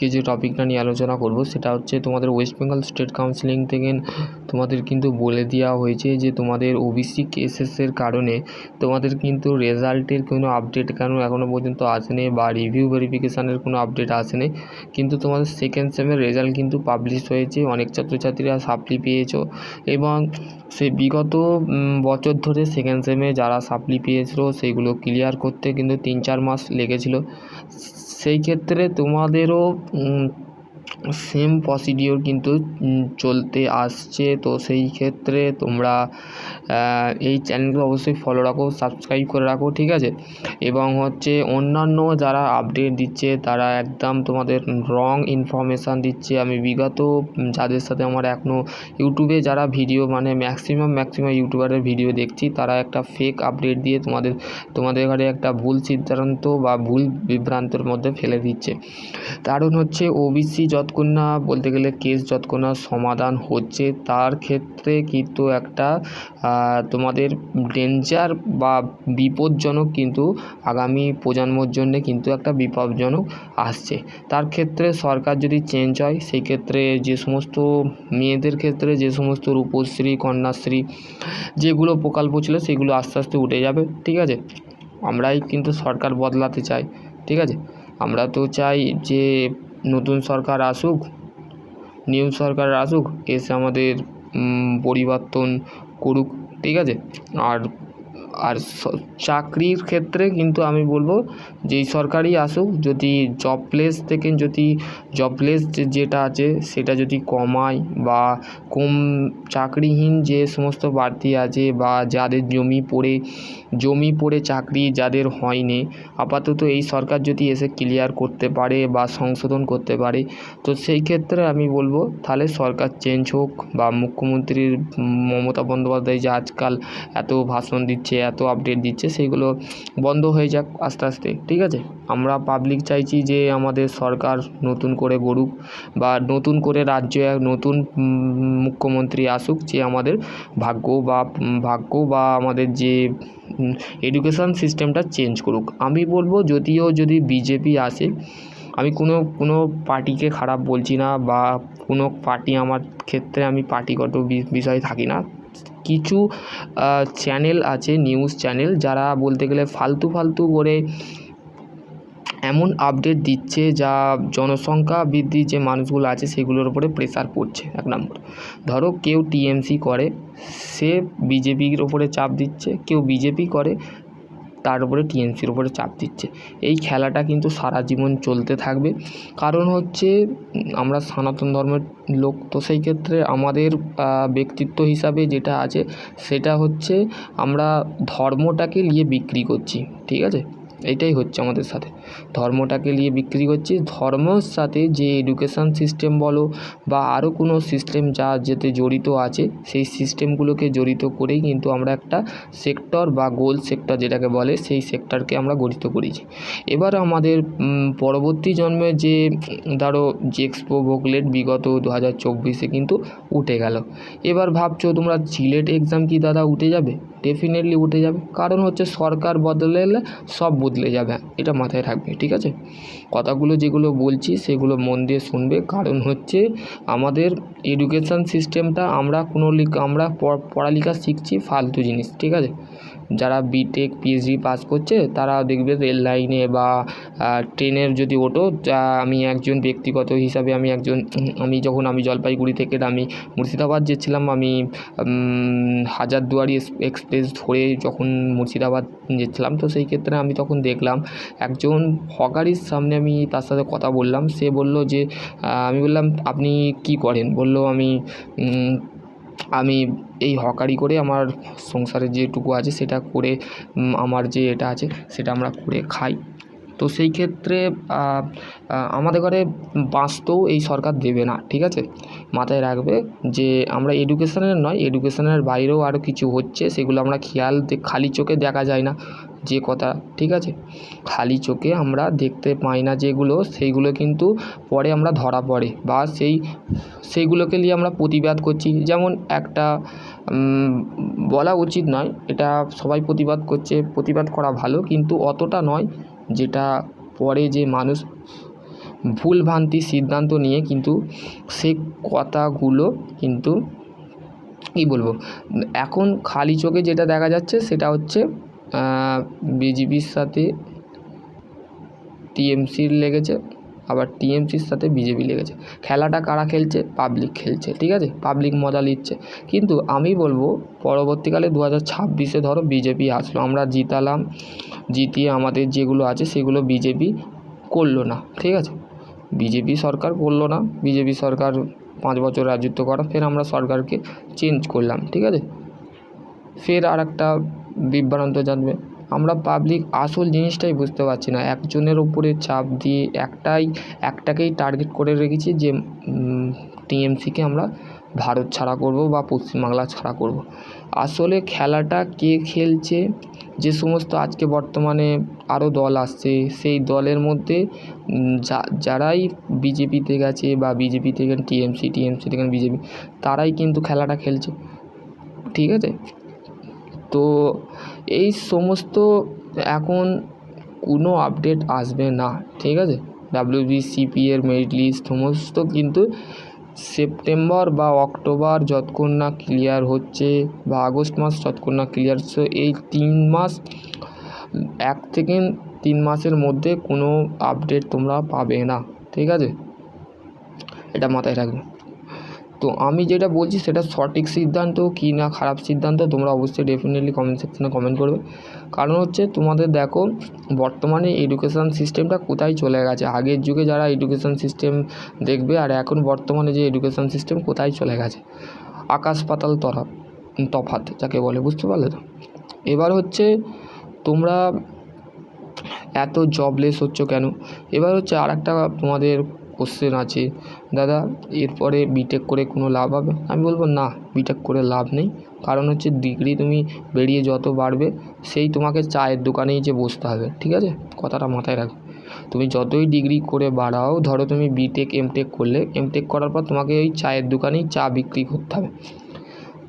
আজকে যে টপিকটা নিয়ে আলোচনা করব, সেটা হচ্ছে তোমাদের ওয়েস্ট বেঙ্গল স্টেট কাউন্সিলিং থেকে তোমাদের কিন্তু বলে দেওয়া হয়েছে যে তোমাদের ওবিসি কেসেসের কারণে তোমাদের কিন্তু রেজাল্টের কোনো আপডেট কেন এখনও পর্যন্ত আসেনি বা রিভিউ ভেরিফিকেশানের কোনো আপডেট আসেনি। কিন্তু তোমাদের সেকেন্ড সেমের রেজাল্ট কিন্তু পাবলিশ হয়েছে, অনেক ছাত্রছাত্রীরা সাপ্লি পেয়েছ এবং সে বিগত বছর ধরে সেকেন্ড সেমে যারা সাপ্লি পেয়েছিলো সেইগুলো ক্লিয়ার করতে কিন্তু তিন চার মাস লেগেছিলো। সেই ক্ষেত্রে তোমাদেরও সেম প্রসিডিওর কিন্তু চলতে আসছে। তো সেই ক্ষেত্রে তোমরা এই চ্যানেলকে অবশ্যই ফলো রাখো সাবস্ক্রাইব করে রাখো, ঠিক আছে? এবং হচ্ছে অন্যান্য যারা আপডেট দিচ্ছে, তারা একদম তোমাদের রং ইনফরমেশান দিচ্ছে। আমি বিগত যাদের সাথে আমার এখনও ইউটিউবে যারা ভিডিও মানে ম্যাক্সিমাম ম্যাক্সিমাম ইউটিউবারের ভিডিও দেখছি, তারা একটা ফেক আপডেট দিয়ে তোমাদের তোমাদের ঘরে একটা ভুল সিদ্ধান্ত বা ভুল বিভ্রান্তের মধ্যে ফেলে দিচ্ছে। কারণ হচ্ছে ওবিসি যতক্ষণ না বলতে গেলে কেস যতক্ষণ না সমাধান হচ্ছে, তার ক্ষেত্রে কিন্তু একটা তোমাদের ডেঞ্জার বা বিপজ্জনক কিন্তু আগামী প্রজন্মর জন্যে কিন্তু একটা বিপজ্জনক আসছে। তার ক্ষেত্রে সরকার যদি চেঞ্জ হয়, সেই ক্ষেত্রে যে সমস্ত মেয়েদের ক্ষেত্রে যে সমস্ত রূপশ্রী, কন্যাশ্রী যেগুলো প্রকল্প ছিল, সেগুলো আস্তে আস্তে উঠে যাবে, ঠিক আছে? আমরাই কিন্তু সরকার বদলাতে চাই, ঠিক আছে? আমরা তো চাই যে নতুন সরকার আসুক নিউ সরকার আসুক এসে আমাদের পরিবর্তন করুক ঠিক আছে? আর আর চাকরির ক্ষেত্রে কিন্তু আমি বলব যেই সরকারই আসুক, যদি জব প্লেস থেকে যদি জবলেস যেটা আছে সেটা যদি কমায় বা কম চাকরিহীন যে সমস্ত প্রার্থী আছে বা যাদের জমি পড়ে জমি পড়ে চাকরি যাদের হয়নি, আপাতত এই সরকার যদি এসে ক্লিয়ার করতে পারে বা সংশোধন করতে পারে, তো সেই ক্ষেত্রে আমি বলব তাহলে সরকার চেঞ্জ হোক বা মুখ্যমন্ত্রীর মমতা বন্দ্যোপাধ্যায় যে আজকাল এত ভাষণ দিচ্ছে এত আপডেট দিচ্ছে সেইগুলো বন্ধ হয়ে যাক আস্তে আস্তে, ঠিক আছে? আমরা পাবলিক চাইছি যে আমাদের সরকার নতুন করে গড়ুক বা নতুন করে রাজ্যে এক নতুন মুখ্যমন্ত্রী আসুক, যে আমাদের ভাগ্য বা ভাগ্য বা আমাদের যে এডুকেশান সিস্টেমটা চেঞ্জ করুক। আমি বলব যদিও যদি বিজেপি আসে, আমি কোনো কোনো পার্টিকে খারাপ বলছি না বা কোনো পার্টি আমার ক্ষেত্রে আমি পার্টিগত বিষয়ে থাকি না। কিছু চ্যানেল আছে নিউজ চ্যানেল যারা বলতে গেলে ফালতু ফালতু করে এমন আপডেট দিচ্ছে যা জনসংখ্যা বৃদ্ধির যে মানুষগুলো আছে সেগুলোর উপরে প্রেসার পড়ছে, এক নম্বর। ধরো কেউ টিএমসি করে, সে বিজেপির ওপরে চাপ দিচ্ছে, কেউ বিজেপি করে তার উপরে টিএমসির উপরে চাপ দিচ্ছে। এই খেলাটা কিন্তু সারা জীবন চলতে থাকবে। কারণ হচ্ছে, আমরা সনাতন ধর্মের লোক, তো সেই ক্ষেত্রে আমাদের ব্যক্তিত্ব হিসাবে যেটা আছে, সেটা হচ্ছে আমরা ধর্মটাকে নিয়ে বিক্রি করছি, ঠিক আছে? এটাই হচ্ছে আমাদের সাথে। ধর্মটাকে নিয়ে বিক্রি করছি ধর্মর সাথে যে এডুকেশান সিস্টেম বলো বা আরও কোনো সিস্টেম যা যেতে জড়িত আছে, সেই সিস্টেমগুলোকে জড়িত করেই কিন্তু আমরা একটা সেক্টর বা গোল সেক্টর যেটাকে বলে, সেই সেক্টরকে আমরা গঠিত করেছি। এবার আমাদের পরবর্তী জন্মে যে, ধরো জেক্সপো ভোগলেট বিগত দু হাজার চব্বিশে কিন্তু উঠে গেল। এবার ভাবছ তোমরা জিলেট এক্সাম কি দাদা উঠে যাবে? ডেফিনেটলি উঠে যাবে। কারণ হচ্ছে সরকার বদলে সব বদলে যাবে। এটা মাথায় রাখবে। ঠিক আছে? কথাগুলো যেগুলো বলছি সেগুলো মন দিয়ে শুনবে। কারণ হচ্ছে আমাদের এডুকেশান সিস্টেমটা আমরা কোনো আমরা পড়ালেখা শিখছি ফালতু জিনিস, ঠিক আছে? যারা বিটেক পিএইচডি পাস করছে তারা দেখবে রেল লাইনে বা ট্রেনের যদি ওঠো আমি একজন ব্যক্তিগত হিসাবে আমি একজন, আমি যখন আমি জলপাইগুড়ি থেকে আমি মুর্শিদাবাদ যেছিলাম আমি হাজারদুয়ারি এক্সপ্রেস ধরে যখন মুর্শিদাবাদ যেছিলাম তো সেই ক্ষেত্রে আমি তখন দেখলাম, একজন হকারির সামনে আমি তার সাথে কথা বললাম, সে বলল যে আমি বললাম, আপনি কী করেন? বলল, আমি আমি এই হকারি করে আমার সংসারের যেটুকু আছে সেটা করে আমার যে এটা আছে সেটা আমরা করে খাই। তো সেই ক্ষেত্রে আমাদের ঘরে বাঁচতেও এই সরকার দেবে না, ঠিক আছে? মাথায় রাখবে যে আমরা এডুকেশনের নয় এডুকেশনের বাইরেও আরও কিছু হচ্ছে, সেগুলো আমরা খেয়াল খালি চোখে দেখা যায় না। যে কথা, ঠিক আছে? খালি চোখে আমরা দেখতে পাই না যেগুলো, সেইগুলো কিন্তু পরে আমরা ধরা পড়ে বা সেই, সেইগুলোকে নিয়ে আমরা প্রতিবাদ করছি। যেমন একটা বলা উচিত নয়, এটা সবাই প্রতিবাদ করছে, প্রতিবাদ করা ভালো, কিন্তু অতটা নয় যেটা পরে যে মানুষ ভুলভ্রান্তি সিদ্ধান্ত নিয়ে কিন্তু সে কথাগুলো কিন্তু, কী বলব? এখন খালি চোখে যেটা দেখা যাচ্ছে সেটা হচ্ছে বিজেপির সাথে টিএমসির লেগেছে, আবার টিএমসির সাথে বিজেপি লেগেছে। খেলাটা কারা খেলছে? পাবলিক খেলছে, ঠিক আছে? পাবলিক মজা নিচ্ছে। কিন্তু আমি বলব, পরবর্তীকালে দু হাজার ছাব্বিশে ধরো বিজেপি আসলো, আমরা জিতালাম, জিতিয়ে আমাদের যেগুলো আছে সেগুলো বিজেপি করল না, ঠিক আছে? বিজেপি সরকার করল না, বিজেপি সরকার পাঁচ বছর রাজত্ব করা, ফের আমরা সরকারকে চেঞ্জ করলাম, ঠিক আছে? ফের আর একটা বিভ্রান্ত জানবে। আমরা পাবলিক আসল জিনিসটাই বুঝতে পারছি না। একজনের ওপরে চাপ দিয়ে একটাই, একটাকেই টার্গেট করে রেখেছি যে টিএমসিকে আমরা ভারত ছাড়া করব বা পশ্চিমবাংলা ছাড়া করব। আসলে খেলাটা কে খেলছে, যে সমস্ত আজকে বর্তমানে আরও দল আসছে, সেই দলের মধ্যে যা, যারাই বিজেপিতে গেছে বা বিজেপি থেকে টিএমসি টিএমসি থেকে বিজেপি তারাই কিন্তু খেলাটা খেলছে। ঠিক আছে? তো এই সমস্ত এখন কোনো আপডেট আসবে না, ঠিক আছে? ডাব্লিউবিসিপি এর মেরিট লিস্ট সমস্ত কিন্তু সেপ্টেম্বর বা অক্টোবর যতক্ষণ না ক্লিয়ার হচ্ছে বা আগস্ট মাস যতক্ষণ না ক্লিয়ার হচ্ছে, এই তিন মাস, এক থেকে তিন মাসের মধ্যে কোনো আপডেট তোমরা পাবে না, ঠিক আছে? এটা মাথায় রাখবে। তো আমি যেটা বলছি সেটা সঠিক সিদ্ধান্ত কি না খারাপ সিদ্ধান্ত তোমরা অবশ্যই ডেফিনেটলি কমেন্ট সেকশনে কমেন্ট করবে। কারণ হচ্ছে তোমাদের দেখো, বর্তমানে এডুকেশান সিস্টেমটা কোথায় চলে গেছে? আগের যুগে যারা এডুকেশান সিস্টেম দেখবে আর এখন বর্তমানে যে এডুকেশান সিস্টেম কোথায় চলে গেছে? আকাশ পাতাল তরা তফাত যাকে বলে, বুঝতে পারলে তো? এবার হচ্ছে তোমরা এত জবলেস হচ্ছ কেন? এবার হচ্ছে আর একটা তোমাদের কোশ্চেন আছে। দাদা, এরপরে বিটেক করে কোনো লাভ হবে? আমি বলব, না বিটেক করে লাভ নেই। কারণ হচ্ছে ডিগ্রি তুমি বেরিয়ে যত বাড়বে, সেই তোমাকে চায়ের দোকানেই যে বসতে হবে, ঠিক আছে? কথাটা মাথায় রাখবে তুমি যতই ডিগ্রি করে বাড়াও, ধরো তুমি বিটেক এমটেক করলে এমটেক করার পর তোমাকে ওই চায়ের দোকানেই চা বিক্রি করতে হবে।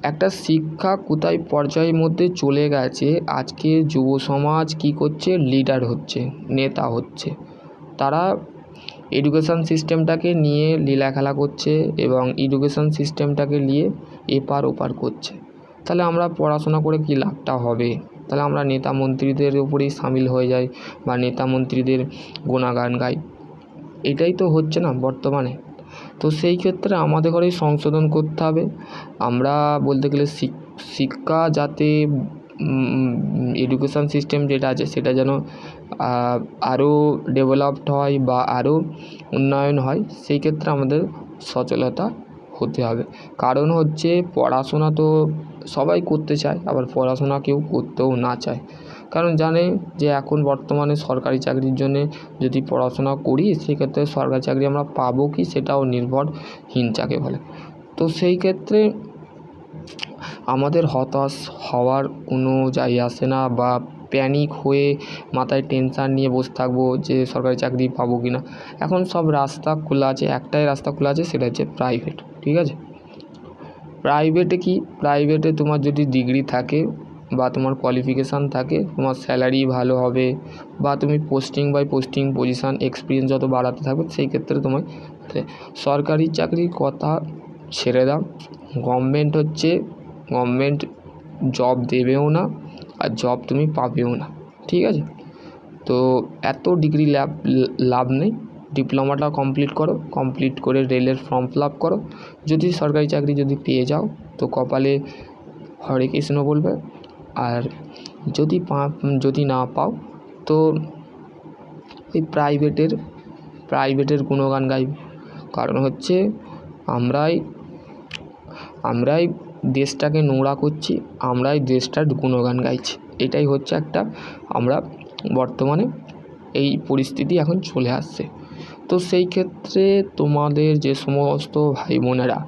একটা শিক্ষা কোথায় পর্যায়ের মধ্যে চলে গেছে, আজকে যুব সমাজ কী করছে? লিডার হচ্ছে, নেতা হচ্ছে। তারা এডুকেশান সিস্টেমটাকে নিয়ে লীলা খেলা করছে এবং এডুকেশান সিস্টেমটাকে নিয়ে এপার ওপার করছে। তাহলে আমরা পড়াশোনা করে কী লাভটা হবে? তাহলে আমরা নেতা মন্ত্রীদের উপরেই সামিল হয়ে যাই বা নেতা মন্ত্রীদের গুণাগান গাই। এটাই তো হচ্ছে না বর্তমানে। তো সেই ক্ষেত্রে আমাদের ঘরেই সংশোধন করতে হবে। আমরা বলতে গেলে শিক্ষা যাতে এডুকেশান সিস্টেম যেটা আছে সেটা যেন আরও ডেভেলপড হয় বা আরও উন্নয়ন হয়, সেই ক্ষেত্রে আমাদের সচলতা হতে হবে। কারণ হচ্ছে পড়াশোনা তো সবাই করতে চায়, আবার পড়াশোনা কেউ করতেও না চায়। কারণ জানে যে এখন বর্তমানে সরকারি চাকরির জন্যে যদি পড়াশোনা করি, সেক্ষেত্রে সরকারি চাকরি আমরা পাবো কি, সেটাও নির্ভরহীন যাকে বলে। তো সেই ক্ষেত্রে আমাদের হতাশ হওয়ার কোনো যাই আসে না বা প্যানিক হয়ে মাথায় টেনশান নিয়ে বসে থাকব যে সরকারি চাকরি পাবো কি না এখন সব রাস্তা খোলা আছে, একটাই রাস্তা খোলা আছে, সেটা হচ্ছে প্রাইভেট ঠিক আছে? প্রাইভেটে কি? প্রাইভেটে তোমার যদি ডিগ্রি থাকে বা তোমার কোয়ালিফিকেশান থাকে, তোমার স্যালারি ভালো হবে বা তুমি posting by posting position experience যত বাড়াতে থাকবে, সেই ক্ষেত্রে তোমায় সরকারি চাকরির কথা ছেড়ে দাও। গভর্নমেন্ট হচ্ছে গভর্নমেন্ট জব দেবেও না আর জব তুমি পাবেও না, ঠিক আছে? তো এত ডিগ্রি লাভ লাভ নেই। ডিপ্লোমাটা কমপ্লিট করো কমপ্লিট করে রেলের ফর্ম ফিল আপ করো। যদি সরকারি চাকরি যদি পেয়ে যাও, তো কপালে হরে কৃষ্ণ বলবে। আর যদি পা যদি না পাও, তো এই প্রাইভেটের প্রাইভেটের গুণগান গাইবে। কারণ হচ্ছে আমরাই আমরাই দেশটাকে নোংরা করছি, আমরাই দেশটার গুণগান গাইছি। এটাই হচ্ছে একটা আমরা বর্তমানে এই পরিস্থিতি এখন চলে আসছে। তো সেই ক্ষেত্রে তোমাদের যে সমস্ত ভাই বোনেরা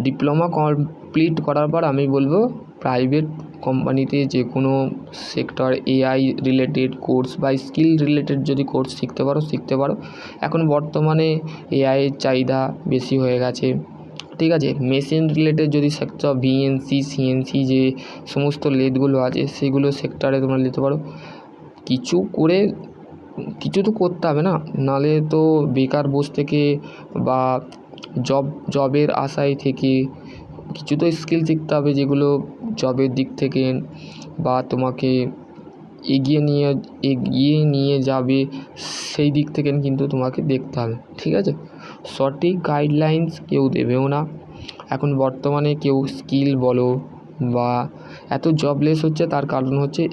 ডিপ্লোমা কমপ্লিট করার পর আমি বলব, প্রাইভেট কোম্পানিতে যে কোনো সেক্টর এআই রিলেটেড কোর্স বা স্কিল রিলেটেড যদি কোর্স শিখতে পারো শিখতে পারো। এখন বর্তমানে এআইয়ের চাহিদা বেশি হয়ে গেছে। ঠিক আছে? মেশিন রিলেটেড যদি sector V N C C N C যে সমস্ত লেদগুলো আছে, সেগুলো সেক্টরে তোমরা নিতে পারো। কিছু করে, কিছু তো করতে হবে না। নাহলে তো বেকার বসে থেকে বা জব জবের আশায় থেকে কিছু তো স্কিল শিখতে হবে যেগুলো জবের দিক থেকে বা তোমাকে এগিয়ে নিয়ে এগিয়ে নিয়ে যাবে সেই দিক থেকে কিন্তু তোমাকে দেখতে হবে। ঠিক আছে? সঠিক গাইডলাইন্স কেউ দেবেও না। এখন বর্তমানে কেউ স্কিল বলো বা এত জবলেস হচ্ছে তার কারণ হচ্ছে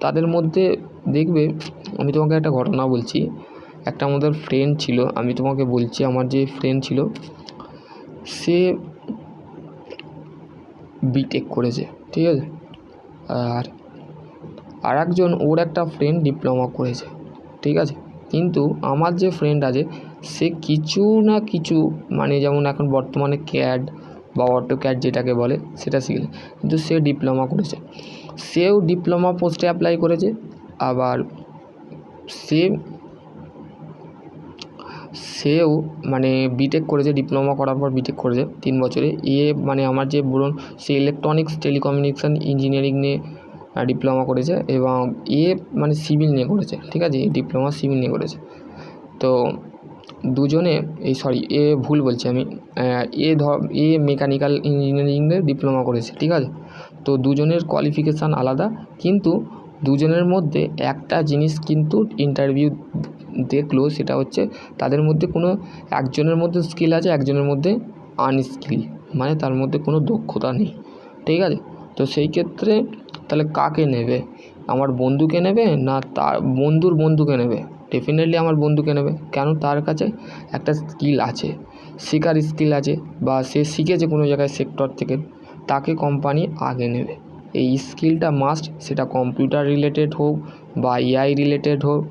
তাদের মধ্যে দেখবে, আমি তোমাকে একটা ঘটনা বলছি। একটা আমাদের ফ্রেন্ড ছিল, আমি তোমাকে বলছি, আমার যে ফ্রেন্ড ছিল, সে বিটেক করেছে, ঠিক আছে? আর আর একজন ওর একটা ফ্রেন্ড ডিপ্লোমা করেছে, ঠিক আছে? কিন্তু আমার যে ফ্রেন্ড আছে, সে কিছু না কিছু মানে যেমন এখন বর্তমানে ক্যাড বা অটো ক্যাড যেটাকে বলে, সেটা শিখলে কিন্তু সে ডিপ্লোমা করেছে। সেও ডিপ্লোমা পোস্টে অ্যাপ্লাই করেছে। আবার সে, সেও মানে বিটেক করেছে ডিপ্লোমা করার পর বিটেক করেছে, তিন বছরে। এ মানে আমার যে বলুন সে ইলেকট্রনিক্স টেলিকমিউনিকেশান ইঞ্জিনিয়ারিং নিয়ে ডিপ্লোমা করেছে এবং এ মানে সিভিল নিয়ে করেছে, ঠিক আছে? ডিপ্লোমা সিভিল নিয়ে করেছে। তো দুজনে এই সরি, এ ভুল বলছি আমি, এ ধর এ মেকানিক্যাল ইঞ্জিনিয়ারিংয়ে ডিপ্লোমা করেছে, ঠিক আছে? তো দুজনের কোয়ালিফিকেশান আলাদা, কিন্তু দুজনের মধ্যে একটা জিনিস কিন্তু ইন্টারভিউ দেখল, সেটা হচ্ছে তাদের মধ্যে কোনো একজনের মধ্যে স্কিল আছে, একজনের মধ্যে আনস্কিল মানে তার মধ্যে কোনো দক্ষতা নেই, ঠিক আছে? তো সেই ক্ষেত্রে তাহলে কাকে নেবে? আমার বন্ধুকে নেবে না তার, বন্ধুর বন্ধুকে নেবে? ডেফিনেটলি আমার বন্ধুকে নেবে। কেন? তার কাছে একটা স্কিল আছে, শেখার স্কিল আছে বা সে শিখেছে কোনো জায়গায় সেক্টর থেকে, তাকে কোম্পানি আগে নেবে। এই স্কিলটা মাস্ট সেটা কম্পিউটার রিলেটেড হোক বা এআই রিলেটেড হোক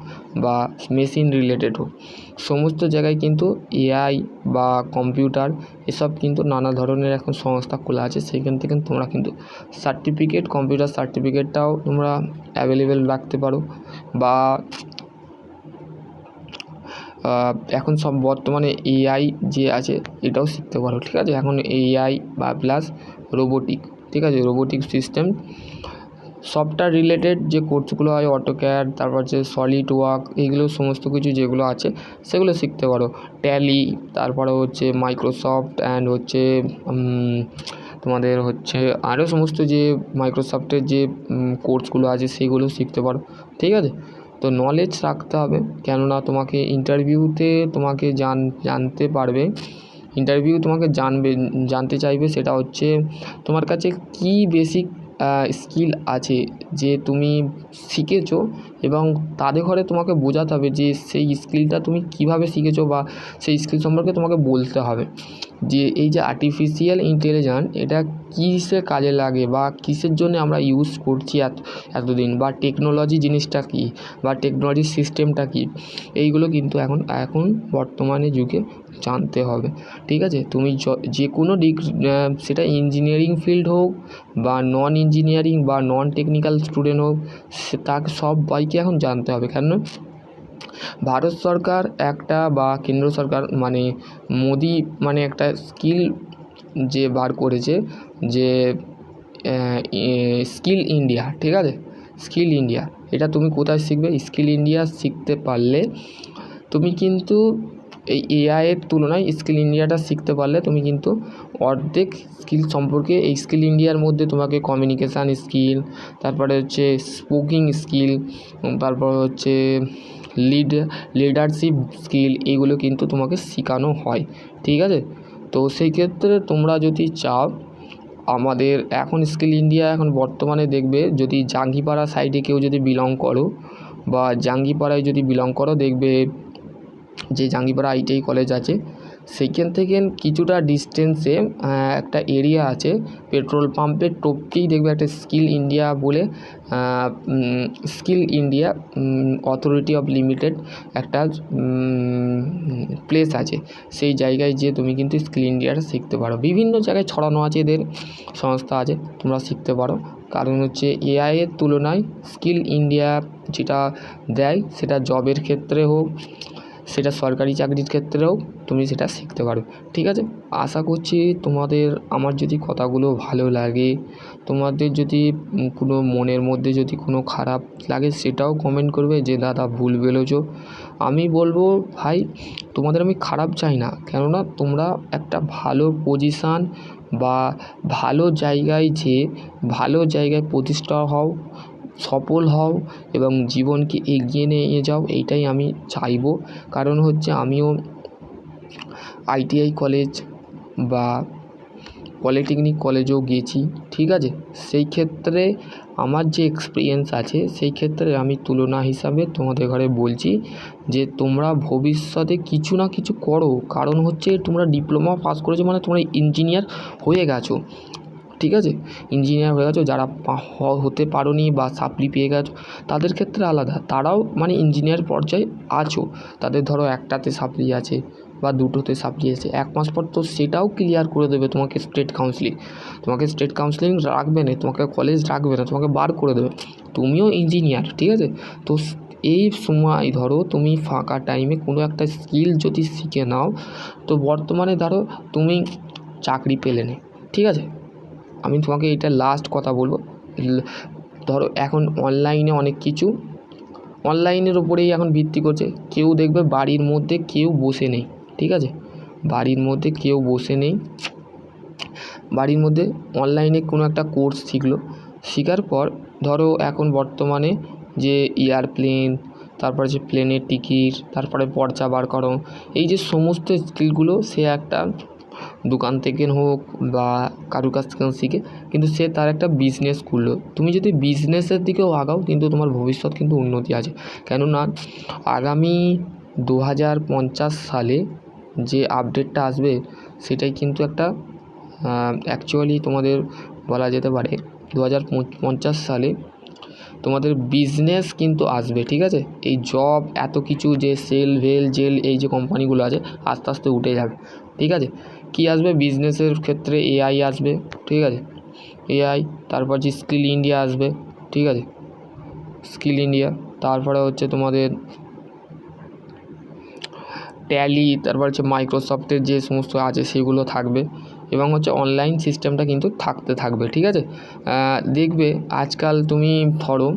বা মেশিন রিলেটেড হোক। সমস্ত জায়গায় কিন্তু এআই বা কম্পিউটার এসব কিন্তু নানা ধরনের এখন সংস্থা খোলা আছে সেইখান থেকে তোমরা কিন্তু সার্টিফিকেট কম্পিউটার সার্টিফিকেটটাও তোমরা অ্যাভেলেবেল রাখতে পারো বা এখন সব বর্তমানে এআই যে আছে এটাও শিখতে পারো, ঠিক আছে? এখন এআই বা প্লাস রোবোটিক ঠিক আছে রোবোটিক সিস্টেম সফটওয়্যার রিলেটেড যে কোর্সগুলো হয় অটোক্যাড তারপর হচ্ছে সলিড ওয়ার্ক এইগুলো সমস্ত কিছু যেগুলো আছে, সেগুলো শিখতে পারো। ট্যালি তারপরে হচ্ছে মাইক্রোসফট অ্যান্ড হচ্ছে তোমাদের হচ্ছে আরও সমস্ত যে মাইক্রোসফটের যে কোর্সগুলো আছে, সেগুলো শিখতে পারো। ঠিক আছে? তো নলেজ রাখতে হবে। কেননা তোমাকে ইন্টারভিউতে তোমাকে জান, জানতে পারবে ইন্টারভিউ তোমাকে জানবে, জানতে চাইবে সেটা হচ্ছে তোমার কাছে কী বেসিক স্কিল আছে যে তুমি শিখেছো এবং তাদের ঘরে তোমাকে বোঝাতে হবে যে সেই স্কিলটা তুমি কীভাবে শিখেছো বা সেই স্কিল সম্পর্কে তোমাকে বলতে হবে। যে এই যে আর্টিফিশিয়াল ইন্টেলিজেন্স এটা কিসে কাজে লাগে বা কিসের জন্য আমরা ইউজ করছি এত, এতদিন? বা টেকনোলজি জিনিসটা কী? বা টেকনোলজি সিস্টেমটা কী? এইগুলো কিন্তু এখন এখন বর্তমানে যুগে জানতে হবে। ঠিক আছে? তুমি যে কোনো দিক সেটা ইঞ্জিনিয়ারিং ফিল্ড হোক বা নন ইঞ্জিনিয়ারিং বা নন টেকনিক্যাল স্টুডেন্ট হোক, সে তাকে সবাইকে এখন জানতে হবে। কেন ভারত সরকার একটা বা কেন্দ্র সরকার মানে মোদি মানে একটা স্কিল যে বার করেছে যে স্কিল ইন্ডিয়া, ঠিক আছে? Skill India. এটা তুমি কোথায় শিখবে? স্কিল ইন্ডিয়া শিখতে পারলে তুমি কিন্তু এই এআইয়ের তুলনায় স্কিল ইন্ডিয়াটা শিখতে পারলে তুমি কিন্তু অর্ধেক স্কিল সম্পর্কে এই স্কিল ইন্ডিয়ার মধ্যে তোমাকে কমিউনিকেশান স্কিল তারপরে হচ্ছে স্পোকিং স্কিল তারপর হচ্ছে লিড লিডারশিপ স্কিল এগুলো কিন্তু তোমাকে শেখানো হয়, ঠিক আছে? তো সেই ক্ষেত্রে তোমরা যদি চাও, আমাদের এখন স্কিল ইন্ডিয়া এখন বর্তমানে দেখবে, যদি জাঙ্গিপাড়া সাইডে কেউ যদি বিলং করো, বা জাঙ্গিপাড়ায় যদি বিলং করো, দেখবে যে জাঙ্গিপাড়া আইটিআই কলেজ আছে সেইখান থেকে কিছুটা ডিস্টেন্সে একটা এরিয়া আছে পেট্রোল পাম্পের টপকেই দেখবে একটা স্কিল ইন্ডিয়া বলে skill India authority of limited একটা প্লেস আছে। সেই জায়গায় যেয়ে তুমি কিন্তু স্কিল ইন্ডিয়াটা শিখতে পারো। বিভিন্ন জায়গায় ছড়ানো আছে এদের, সংস্থা আছে, তোমরা শিখতে পারো। কারণ হচ্ছে এআইয়ের তুলনায় স্কিল ইন্ডিয়া যেটা দেয়, সেটা জবের ক্ষেত্রে হোক সেটা সরকারি চাকরির ক্ষেত্রেও তুমি সেটা শিখতে পারো। ঠিক আছে? আশা করছি তোমাদের, আমার যদি কথাগুলো ভালো লাগে, তোমাদের যদি কোনো মনের মধ্যে যদি কোনো খারাপ লাগে সেটাও কমেন্ট করবে যে, দাদা ভুল বলেছ। আমি বলব, ভাই, তোমাদের আমি খারাপ চাই না। কেননা তোমরা একটা ভালো পজিশান বা ভালো জায়গায় যেয়ে ভালো জায়গায় প্রতিষ্ঠা হও। সফল হও এবং জীবনকে এগিয়ে নিয়ে যাও, এইটাই আমি চাইব। কারণ হচ্ছে আমিও আইটিআই কলেজ বা পলিটেকনিক কলেজেও গিয়েছি ঠিক আছে? সেই ক্ষেত্রে আমার যে এক্সপিরিয়েন্স আছে, সেই ক্ষেত্রে আমি তুলনা হিসাবে তোমাদের ঘরে বলছি যে তোমরা ভবিষ্যতে কিছু না কিছু করো। কারণ হচ্ছে তোমরা ডিপ্লোমা পাস করেছ মানে তোমরা ইঞ্জিনিয়ার হয়ে গেছো। ঠিক আছে? ইঞ্জিনিয়ার হয়ে গেছো, যারা হতে পারো নি বা সাপ্লি পেয়ে গেছো, তাদের ক্ষেত্রে আলাদা। তারাও মানে ইঞ্জিনিয়ার পর্যায়ে আছো। তাদের ধরো একটাতে সাপ্লি আছে বা দুটোতে সাপ্লি আছে। এক মাস পর তো সেটাও ক্লিয়ার করে দেবে তোমাকে স্টেট কাউন্সিলিং তোমাকে স্টেট কাউন্সিলিং রাখবে না, তোমাকে কলেজ রাখবে না, তোমাকে বার করে দেবে। তুমিও ইঞ্জিনিয়ার ঠিক আছে? তো এই সময় ধরো তুমি ফাঁকা টাইমে কোনো একটা স্কিল যদি শিখে নাও, তো বর্তমানে ধরো তুমি চাকরি পেলে না, ঠিক আছে? আমি তোমাকে এটা লাস্ট কথা বলব। ধরো এখন অনলাইনে অনেক কিছু অনলাইনের ওপরেই এখন ভিত্তি করছে। কেউ দেখবে বাড়ির মধ্যে কেউ বসে নেই, ঠিক আছে? বাড়ির মধ্যে কেউ বসে নেই। বাড়ির মধ্যে অনলাইনে কোনো একটা কোর্স শিখলো। শেখার পর ধরো এখন বর্তমানে যে এয়ারপ্লেন তারপরে যে প্লেনের টিকিট তারপরে পর্চা বার করো, এই যে সমস্ত স্কিলগুলো সে একটা দোকান থেকে হোক বা কারুর কাছ থেকে শিখে, কিন্তু সে তার একটা বিজনেস খুললো। তুমি যদি বিজনেসের দিকেও আগাও, কিন্তু তোমার ভবিষ্যৎ কিন্তু উন্নতি আছে। কেননা আগামী দু হাজার পঞ্চাশ সালে যে আপডেটটা আসবে, সেটাই কিন্তু একটা অ্যাকচুয়ালি তোমাদের বলা যেতে পারে দু হাজার পঞ্চাশ সালে তোমাদের বিজনেস কিন্তু আসবে, ঠিক আছে? এই জব এত কিছু যে সেল ভেল জেল এই যে কোম্পানিগুলো আছে, আস্তে আস্তে উঠে যাবে, ঠিক আছে? কী আসবে? বিজনেসের ক্ষেত্রে এআই আসবে, ঠিক আছে? এআই তারপর যে স্কিল ইন্ডিয়া আসবে, ঠিক আছে? স্কিল ইন্ডিয়া তারপরে হচ্ছে তোমাদের ট্যালি তারপর হচ্ছে মাইক্রোসফটের যে সমস্ত আছে সেগুলো থাকবে এবং হচ্ছে অনলাইন সিস্টেমটা কিন্তু থাকতে থাকবে, ঠিক আছে? দেখবে আজকাল তুমি ধরো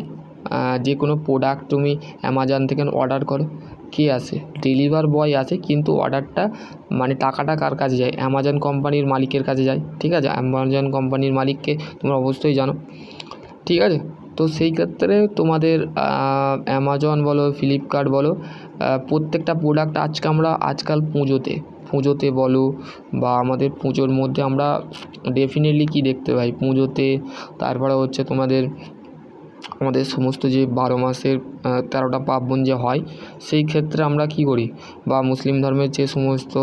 যে কোনো প্রোডাক্ট তুমি অ্যামাজন থেকে অর্ডার করো কে আসে ডেলিভার বয় আসে কিন্তু অর্ডারটা মানে টাকাটা কার কাছে যায়? অ্যামাজন কোম্পানির মালিকের কাছে যায়, ঠিক আছে? অ্যামাজন কোম্পানির মালিককে তোমরা অবশ্যই জানো, ঠিক আছে? তো সেই ক্ষেত্রে তোমাদের অ্যামাজন বলো ফ্লিপকার্ট বলো প্রত্যেকটা প্রোডাক্ট আজকে আমরা, আজকাল পুজোতে পুজোতে বলো, বা আমাদের পুজোর মধ্যে আমরা ডেফিনেটলি কী দেখতে পাই? পুজোতে, তারপরে হচ্ছে তোমাদের আমাদের সমস্ত যে বারো মাসের তেরোটা পার্বণ যে হয়, সেই ক্ষেত্রে আমরা কী করি? বা মুসলিম ধর্মের যে সমস্ত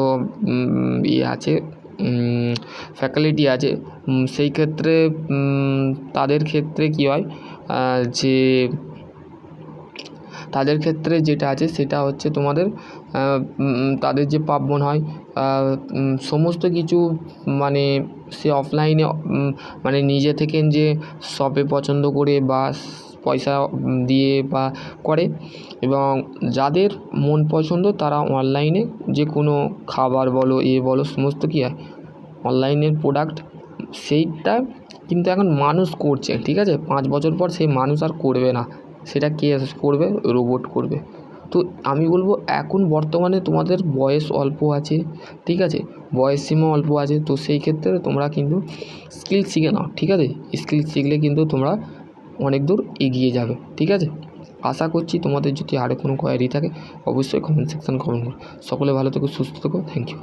ইয়ে আছে ফ্যাকাল্টি আছে সেই ক্ষেত্রে তাদের ক্ষেত্রে কী হয়? যে তাদের ক্ষেত্রে যেটা আছে সেটা হচ্ছে তোমাদের তাদের যে পার্বণ হয় সমস্ত কিছু মানে সে অফলাইনে মানে নিজে থেকে যে শপে পছন্দ করে বা পয়সা দিয়ে বা করে এবং যাদের মন পছন্দ তারা অনলাইনে যে কোনো খাবার বলো, এ বলো, সমস্ত কী হয় অনলাইনের প্রোডাক্ট সেইটা কিন্তু এখন মানুষ করছে, ঠিক আছে? পাঁচ বছর পর সেই মানুষ আর করবে না। সেটা কে করবে? রোবট করবে। তো আমি বলব, এখন বর্তমানে তোমাদের বয়স অল্প আছে, ঠিক আছে? বয়স সীমা অল্প আছে, তো সেই ক্ষেত্রে তোমরা কিন্তু স্কিল শিখে নাও, ঠিক আছে? স্কিল শিখলে কিন্তু তোমরা অনেক দূর এগিয়ে যাবে, ঠিক আছে? আশা করছি তোমাদের যদি আরও কোনো কোয়ারি থাকে, অবশ্যই কমেন্ট সেকশানে কমেন্ট করো। সকলে ভালো থেকো, সুস্থ থেকো থ্যাংক ইউ